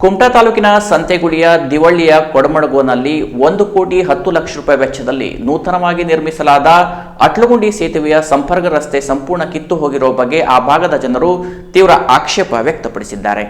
ಕುಮಟಾ ತಾಲೂಕಿನ ಸಂತೆಗುಡಿಯ ದಿವಳ್ಳಿಯ ಕೊಡಮಡಗೋನಲ್ಲಿ ಒಂದು ಕೋಟಿ ಹತ್ತು ಲಕ್ಷ ರೂಪಾಯಿ ವೆಚ್ಚದಲ್ಲಿ ನೂತನವಾಗಿ ನಿರ್ಮಿಸಲಾದ ಅಟ್ಲಗುಂಡಿ ಸೇತುವೆಯ ಸಂಪರ್ಕ ರಸ್ತೆ ಸಂಪೂರ್ಣ ಕಿತ್ತು ಹೋಗಿರುವ ಬಗ್ಗೆ ಆ ಭಾಗದ ಜನರು ತೀವ್ರ ಆಕ್ಷೇಪ ವ್ಯಕ್ತಪಡಿಸಿದ್ದಾರೆ.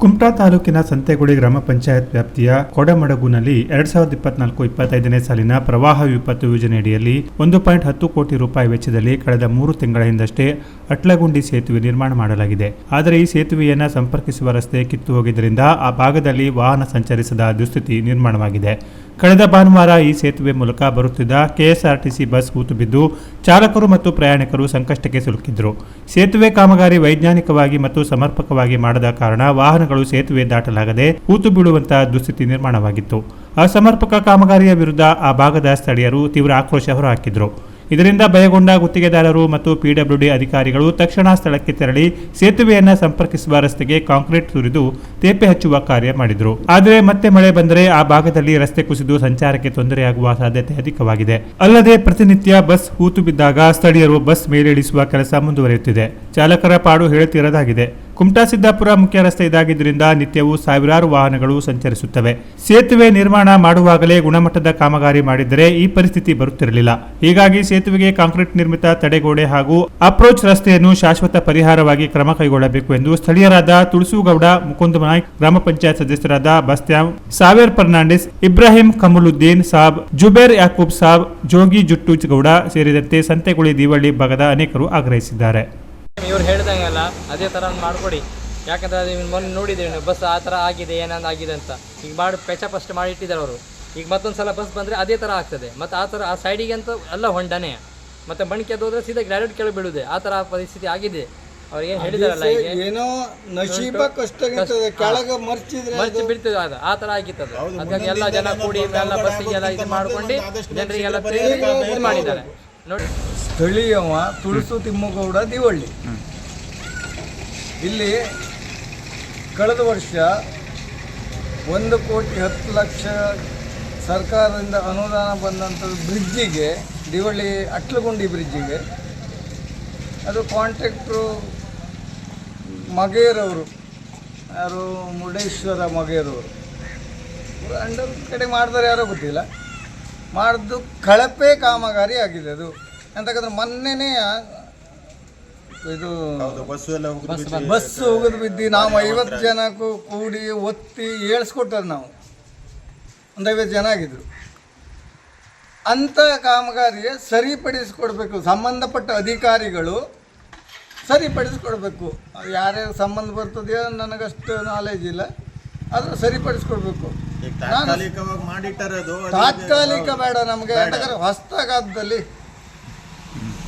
ಕುಮಟಾ ತಾಲೂಕಿನ ಸಂತೆಗುಳಿ ಗ್ರಾಮ ಪಂಚಾಯತ್ ವ್ಯಾಪ್ತಿಯ ಕೊಡಮಡಗುನಲ್ಲಿ ಎರಡ್ ಸಾವಿರದ ಇಪ್ಪತ್ನಾಲ್ಕು ಇಪ್ಪತ್ತೈದನೇ ಸಾಲಿನ ಪ್ರವಾಹ ವಿಪತ್ತು ಯೋಜನೆಯಡಿಯಲ್ಲಿ ಒಂದು ಪಾಯಿಂಟ್ ಹತ್ತು ಕೋಟಿ ರೂಪಾಯಿ ವೆಚ್ಚದಲ್ಲಿ ಕಳೆದ ಮೂರು ತಿಂಗಳ ಹಿಂದಷ್ಟೇ ಅಟ್ಲಗುಂಡಿ ಸೇತುವೆ ನಿರ್ಮಾಣ ಮಾಡಲಾಗಿದೆ. ಆದರೆ ಈ ಸೇತುವೆಯನ್ನು ಸಂಪರ್ಕಿಸುವ ರಸ್ತೆ ಕಿತ್ತು ಹೋಗಿದ್ದರಿಂದ ಆ ಭಾಗದಲ್ಲಿ ವಾಹನ ಸಂಚರಿಸದ ದುಸ್ಥಿತಿ ನಿರ್ಮಾಣವಾಗಿದೆ. ಕಳೆದ ಭಾನುವಾರ ಈ ಸೇತುವೆ ಮೂಲಕ ಬರುತ್ತಿದ್ದ ಕೆಎಸ್ಆರ್ಟಿಸಿ ಬಸ್ ಹೂತು ಬಿದ್ದು ಚಾಲಕರು ಮತ್ತು ಪ್ರಯಾಣಿಕರು ಸಂಕಷ್ಟಕ್ಕೆ ಸಿಲುಕಿದ್ರು. ಸೇತುವೆ ಕಾಮಗಾರಿ ವೈಜ್ಞಾನಿಕವಾಗಿ ಮತ್ತು ಸಮರ್ಪಕವಾಗಿ ಮಾಡದ ಕಾರಣ ವಾಹನಗಳು ಸೇತುವೆ ದಾಟಲಾಗದೆ ಹೂತು ಬೀಳುವಂತಹ ದುಸ್ಥಿತಿ ನಿರ್ಮಾಣವಾಗಿತ್ತು. ಅಸಮರ್ಪಕ ಕಾಮಗಾರಿಯ ವಿರುದ್ಧ ಆ ಭಾಗದ ಸ್ಥಳೀಯರು ತೀವ್ರ ಆಕ್ರೋಶ ಹೊರಹಾಕಿದ್ರು. ಇದರಿಂದ ಭಯಗೊಂಡ ಗುತ್ತಿಗೆದಾರರು ಮತ್ತು ಪಿಡಬ್ಲ್ಯೂಡಿ ಅಧಿಕಾರಿಗಳು ತಕ್ಷಣ ಸ್ಥಳಕ್ಕೆ ತೆರಳಿ ಸೇತುವೆಯನ್ನು ಸಂಪರ್ಕಿಸುವ ರಸ್ತೆಗೆ ಕಾಂಕ್ರೀಟ್ ಸುರಿದು ತೇಪೆ ಹಚ್ಚುವ ಕಾರ್ಯ ಮಾಡಿದರು. ಆದರೆ ಮತ್ತೆ ಮಳೆ ಬಂದರೆ ಆ ಭಾಗದಲ್ಲಿ ರಸ್ತೆ ಕುಸಿದು ಸಂಚಾರಕ್ಕೆ ತೊಂದರೆಯಾಗುವ ಸಾಧ್ಯತೆ ಅಧಿಕವಾಗಿದೆ. ಅಲ್ಲದೆ ಪ್ರತಿನಿತ್ಯ ಬಸ್ ಹೂತು ಬಿದ್ದಾಗ ಸ್ಥಳೀಯರು ಬಸ್ ಮೇಲೇಳಿಸುವ ಕೆಲಸ ಮುಂದುವರಿಯುತ್ತಿದೆ. ಚಾಲಕರ ಪಾಡು ಹೇಳುತ್ತಿರದಾಗಿದೆ. ಕುಮಟಾ ಸಿದ್ದಾಪುರ ಮುಖ್ಯ ರಸ್ತೆ ಇದಾಗಿದ್ದರಿಂದ ನಿತ್ಯವೂ ಸಾವಿರಾರು ವಾಹನಗಳು ಸಂಚರಿಸುತ್ತವೆ. ಸೇತುವೆ ನಿರ್ಮಾಣ ಮಾಡುವಾಗಲೇ ಗುಣಮಟ್ಟದ ಕಾಮಗಾರಿ ಮಾಡಿದ್ದರೆ ಈ ಪರಿಸ್ಥಿತಿ ಬರುತ್ತಿರಲಿಲ್ಲ. ಹೀಗಾಗಿ ಸೇತುವೆಗೆ ಕಾಂಕ್ರೀಟ್ ನಿರ್ಮಿತ ತಡೆಗೋಡೆ ಹಾಗೂ ಅಪ್ರೋಚ್ ರಸ್ತೆಯನ್ನು ಶಾಶ್ವತ ಪರಿಹಾರವಾಗಿ ಕ್ರಮ ಕೈಗೊಳ್ಳಬೇಕು ಎಂದು ಸ್ಥಳೀಯರಾದ ತುಳಸುಗೌಡ, ಮುಕುಂದ ನಾಯ್ಕ್, ಗ್ರಾಮ ಪಂಚಾಯತ್ ಸದಸ್ಯರಾದ ಬಸ್ತ್ಯಾಂ ಸಾವೇರ್ ಫರ್ನಾಂಡಿಸ್, ಇಬ್ರಾಹಿಂ ಕಮಲುದ್ದೀನ್ ಸಾಬ್, ಜುಬೇರ್ ಯಾಕೂಬ್ ಸಾಬ್, ಜೋಗಿ ಜುಟ್ಟು ಗೌಡ ಸೇರಿದಂತೆ ಸಂತೆಗುಳಿ ದಿವಳ್ಳಿ ಭಾಗದ ಅನೇಕರು ಆಗ್ರಹಿಸಿದ್ದಾರೆ. ಇವರು ಹೇಳ್ದಂಗಲ್ಲ ಅದೇ ಥರ ಮಾಡಿಕೊಡಿ. ಯಾಕಂದ್ರೆ ಅದು ಮೊನ್ನೆ ನೋಡಿದ್ದೀವಿ ಬಸ್ ಆ ಥರ ಆಗಿದೆ ಏನಂದು ಆಗಿದೆ ಅಂತ. ಈಗ ಮಾಡಿ ಪೆಚಪ್ ಅಷ್ಟು ಮಾಡಿ ಇಟ್ಟಿದ್ದಾರೆ ಅವರು. ಈಗ ಮತ್ತೊಂದು ಸಲ ಬಸ್ ಬಂದರೆ ಅದೇ ಥರ ಆಗ್ತದೆ. ಮತ್ತು ಆ ಥರ ಆ ಸೈಡಿಗೆ ಅಂತ ಎಲ್ಲ ಹೊಂಡನೆ. ಮತ್ತು ಮಣಿಕೆ ಹೋದ್ರೆ ಸೀದಾ ಗ್ರಾಡೇಟ್ ಕೆಳಗೆ ಬೀಳುದೆ. ಆ ಥರ ಪರಿಸ್ಥಿತಿ ಆಗಿದೆ. ಅವ್ರಿಗೆ ಹೇಳಿದಾರಲ್ಲ ಈಗ ಏನೋ ನಶೀಬ ಕಷ್ಟ. ಕೆಳಗೆ ಮರ್ಚಿದ್ರೆ ಮರ್ಚಿ ಬಿಡ್ತದೆ ಅದು. ಆ ತರ ಆಗಿತ್ತದ ಅದಕ್ಕಾಗಿ ಎಲ್ಲ ಜನ ಕೂಡಿ ಎಲ್ಲ ಬಸ್ಸಿಗೆಲ್ಲ ಇದು ಮಾಡ್ಕೊಂಡು ಜನರಿಗೆಲ್ಲ ಇದು ಮಾಡಿದ್ದಾರೆ. ನೋಡಿ. ಸ್ಥಳೀಯವ ತುಳಸು ತಿಮ್ಮಗೌಡ ದಿವಳ್ಳಿ. ಇಲ್ಲಿ ಕಳೆದ ವರ್ಷ ಒಂದು ಕೋಟಿ ಹತ್ತು ಲಕ್ಷ ಸರ್ಕಾರದಿಂದ ಅನುದಾನ ಬಂದಂಥದ್ದು ಬ್ರಿಡ್ಜಿಗೆ ದಿವಳಿ ಅಟ್ಲಗುಂಡಿ ಬ್ರಿಡ್ಜಿಗೆ, ಅದು ಕಾಂಟ್ರಾಕ್ಟ್ರು ಮಗೇರವರು, ಯಾರು ಮುರುಡೇಶ್ವರ ಮಗೇರವರು. ಅಂಡರ್ ಕಡೆ ಮಾಡಿದಾರೆ ಯಾರೋ ಗೊತ್ತಿಲ್ಲ. ಮಾಡಿದ್ದು ಕಳಪೆ ಕಾಮಗಾರಿ ಆಗಿದೆ ಅದು. ಎಂತಕ್ಕಂದ್ರೆ ಮೊನ್ನೆನೇ ಇದು ಬಸ್ ಹೋಗೋದು ಬಿದ್ದು ನಾವು ಐವತ್ತು ಜನಕ್ಕೂ ಕೂಡಿ ಒತ್ತಿ ಏಳ್ಸ್ಕೊಟ್ಟರು ನಾವು. ಒಂದು ಐವತ್ತು ಜನ ಆಗಿದ್ರು. ಅಂಥ ಕಾಮಗಾರಿಗೆ ಸರಿಪಡಿಸಿಕೊಡ್ಬೇಕು. ಸಂಬಂಧಪಟ್ಟ ಅಧಿಕಾರಿಗಳು ಸರಿಪಡಿಸ್ಕೊಡ್ಬೇಕು. ಯಾರ್ಯಾರ ಸಂಬಂಧ ಬರ್ತದೆಯೋ ನನಗಷ್ಟು ನಾಲೆಜ್ ಇಲ್ಲ. ಆದರೂ ಸರಿಪಡಿಸ್ಕೊಡ್ಬೇಕು. ತಾತ್ಕಾಲಿಕ ಬೇಡ ನಮಗೆ. ಯಾಕಂದ್ರೆ ಹೊಸ್ತಾಗಾದಲ್ಲಿ ಪ್ಯಾಚಪ್ ಅಷ್ಟೇ ಮಾಡಿಬಿಟ್ಟಿದ್ದಾರೆ ಅವರು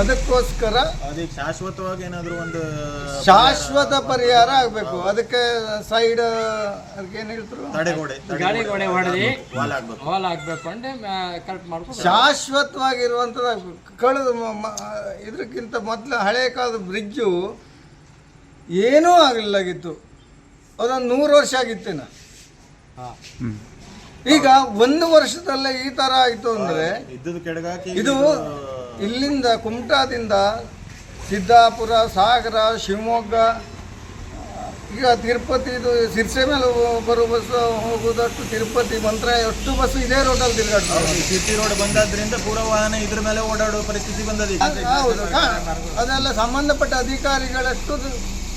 ಅದಕ್ಕೋಸ್ಕರ ಅದಕ್ಕೆ ಶಾಶ್ವತವಾಗಿ ಏನಾದರೂ ಒಂದು ಶಾಶ್ವತ ಪರಿಹಾರ ಆಗಬೇಕು. ಅದಕ್ಕೆ ಸೈಡ್ ಅದಕ್ಕೆ ಏನು ಹೇಳ್ತಾರೆ? ತಡೆಗೋಡೆ ಗಾಡಿ ಗೋಡೆ ಹೊಡೆದು ವಾಲ್ ಆಗ್ಬೇಕು. ವಾಲ್ ಹಾಕ್ಬೇಕು ಅಂದ್ರೆ ಕರೆಕ್ಟ್ ಮಾಡ್ಕೊಂಡು ಶಾಶ್ವತವಾಗಿರುವಂಥದ್ದು ಆಗ್ಬೇಕು. ಕಳೆದ ಮ- ಮ- ಇದಕ್ಕಿಂತ ಮೊದಲು ಹಳೆ ಕಾಲದ ಬ್ರಿಡ್ಜು ಏನೂ ಆಗಲಿಲ್ಲಾಗಿತ್ತು ಅದೊಂದು ನೂರು ವರ್ಷ ಆಗಿತ್ತೇನ? ಈಗ ಒಂದು ವರ್ಷದಲ್ಲೇ ಈ ತರ ಆಯ್ತು ಅಂದ್ರೆ ಇದು ಇಲ್ಲಿಂದ ಕುಮಟಾದಿಂದ ಸಿದ್ದಾಪುರ ಸಾಗರ ಶಿವಮೊಗ್ಗ ಈಗ ತಿರುಪತಿದು ಸಿರ್ಸೆ ಮೇಲೆ ಬರುವ ಬರೋ ಬಸ್ ಹೋಗೋದಷ್ಟು ತಿರುಪತಿ ಮಂತ್ರ ಎಷ್ಟು ಬಸ್ ಇದೇ ರೋಡಲ್ಲಿ ತಿರುಗಾಡ್ತಾರೆ ಸಿಟಿ ರೋಡ್ ಬಂದಾದ್ರಿಂದ ಪೂರ ವಾಹನ ಇದ್ರ ಮೇಲೆ ಓಡಾಡುವ ಪರಿಸ್ಥಿತಿ ಬಂದಿದೆ. ಹೌದು ಅದೆಲ್ಲ ಸಂಬಂಧಪಟ್ಟ ಅಧಿಕಾರಿಗಳಷ್ಟು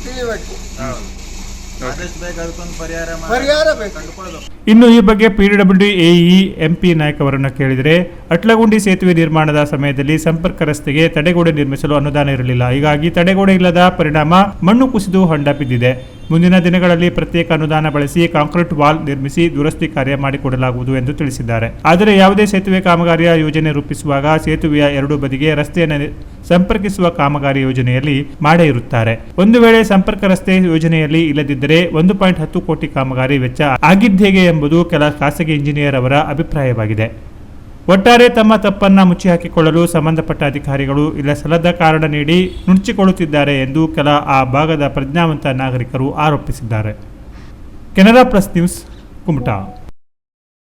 ತಿಳಿಬೇಕು. ಆದಷ್ಟು ಬೇಗ ಅದಕ್ಕೊಂದು ಪರಿಹಾರ ಮಾಡಿ. ಪರಿಹಾರ ಬೇಕು. ಕಂಡುಕೊಳ್ಳೋದು. ಇನ್ನು ಈ ಬಗ್ಗೆ ಪಿಡಬ್ಲ್ಯೂ ಎಇ ಎಂಪಿ ನಾಯಕ್ ಅವರನ್ನು ಕೇಳಿದರೆ ಅಟ್ಲಗುಂಡಿ ಸೇತುವೆ ನಿರ್ಮಾಣದ ಸಮಯದಲ್ಲಿ ಸಂಪರ್ಕ ರಸ್ತೆಗೆ ತಡೆಗೋಡೆ ನಿರ್ಮಿಸಲು ಅನುದಾನ ಇರಲಿಲ್ಲ. ಹೀಗಾಗಿ ತಡೆಗೋಡೆ ಇಲ್ಲದ ಪರಿಣಾಮ ಮಣ್ಣು ಕುಸಿದು ಹೊಂಡ ಬಿದ್ದಿದೆ. ಮುಂದಿನ ದಿನಗಳಲ್ಲಿ ಪ್ರತ್ಯೇಕ ಅನುದಾನ ಬಳಸಿ ಕಾಂಕ್ರೀಟ್ ವಾಲ್ ನಿರ್ಮಿಸಿ ದುರಸ್ತಿ ಕಾರ್ಯ ಮಾಡಿಕೊಡಲಾಗುವುದು ಎಂದು ತಿಳಿಸಿದ್ದಾರೆ. ಆದರೆ ಯಾವುದೇ ಸೇತುವೆ ಕಾಮಗಾರಿಯ ಯೋಜನೆ ರೂಪಿಸುವಾಗ ಸೇತುವೆಯ ಎರಡು ಬದಿಗೆ ರಸ್ತೆಯನ್ನು ಸಂಪರ್ಕಿಸುವ ಕಾಮಗಾರಿ ಯೋಜನೆಯಲ್ಲಿ ಮಾಡೇ ಇರುತ್ತಾರೆ. ಒಂದು ವೇಳೆ ಸಂಪರ್ಕ ರಸ್ತೆ ಯೋಜನೆಯಲ್ಲಿ ಇಲ್ಲದಿದ್ದರೆ ಒಂದು ಪಾಯಿಂಟ್ ಹತ್ತು ಕೋಟಿ ಕಾಮಗಾರಿ ವೆಚ್ಚ ಆಗಿದ್ದೇಗೆ ಎಂಬುದು ಕೆಲ ಖಾಸಗಿ ಇಂಜಿನಿಯರ್ ಅವರ ಅಭಿಪ್ರಾಯವಾಗಿದೆ. ಒಟ್ಟಾರೆ ತಮ್ಮ ತಪ್ಪನ್ನ ಮುಚ್ಚಿ ಹಾಕಿಕೊಳ್ಳಲು ಸಂಬಂಧಪಟ್ಟ ಅಧಿಕಾರಿಗಳು ಇಲ್ಲ ಸಲ್ಲದ ಕಾರಣ ನೀಡಿ ನುಣುಚಿಕೊಳ್ಳುತ್ತಿದ್ದಾರೆ ಎಂದು ಕೆಲ ಆ ಭಾಗದ ಪ್ರಜ್ಞಾವಂತ ನಾಗರಿಕರು ಆರೋಪಿಸಿದ್ದಾರೆ. Canara press news, Kumta.